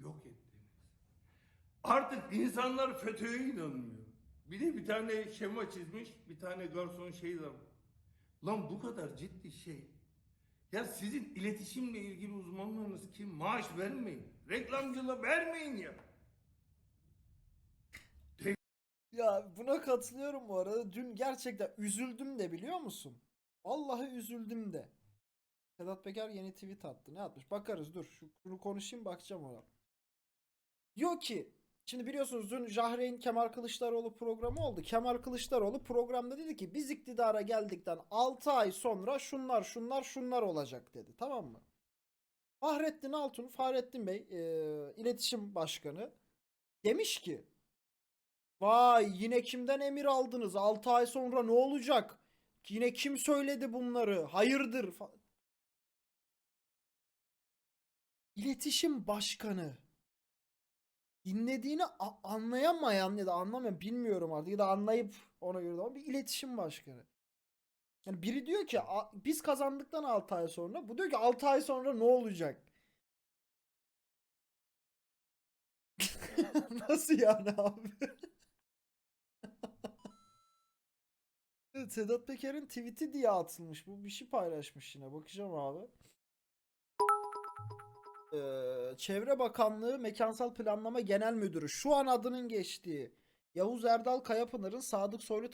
Yok ettiniz. Artık insanlar FETÖ'ye inanmıyor. Bir de bir tane şema çizmiş, bir tane garson şey var. Lan bu kadar ciddi şey. Ya sizin iletişimle ilgili uzmanlarınız kim? Maaş vermeyin. Reklamcılığa vermeyin ya. Ya buna katılıyorum bu arada. Dün gerçekten üzüldüm de biliyor musun? Vallahi üzüldüm de. Sedat Peker yeni tweet attı. Ne atmış? Bakarız dur. Şu, şunu konuşayım bakacağım ona. Diyor ki Şimdi biliyorsunuz dün Jahreyn Kemal Kılıçdaroğlu programı oldu. Kemal Kılıçdaroğlu programda dedi ki biz iktidara geldikten 6 ay sonra şunlar şunlar şunlar olacak dedi. Tamam mı? Fahrettin Altun, Fahrettin Bey e, iletişim başkanı demiş ki Vay yine kimden emir aldınız? 6 ay sonra ne olacak? Yine kim söyledi bunları? Hayırdır? İletişim başkanı. Dinlediğini anlayamayan ya da anlamayan bilmiyorum artık ya da anlayıp ona göre ama bir iletişim başkanı. Yani biri diyor ki "A- biz kazandıktan 6 ay sonra bu diyor ki 6 ay sonra ne olacak? Nasıl yani abi? Sedat Peker'in tweet'i diye atılmış. Bu bir şey paylaşmış yine. Bakacağım abi. Ee, Çevre Bakanlığı Mekansal Planlama Genel Müdürü. Şu an adının geçtiği. Yavuz Erdal Kayapınar'ın Sadık Soylu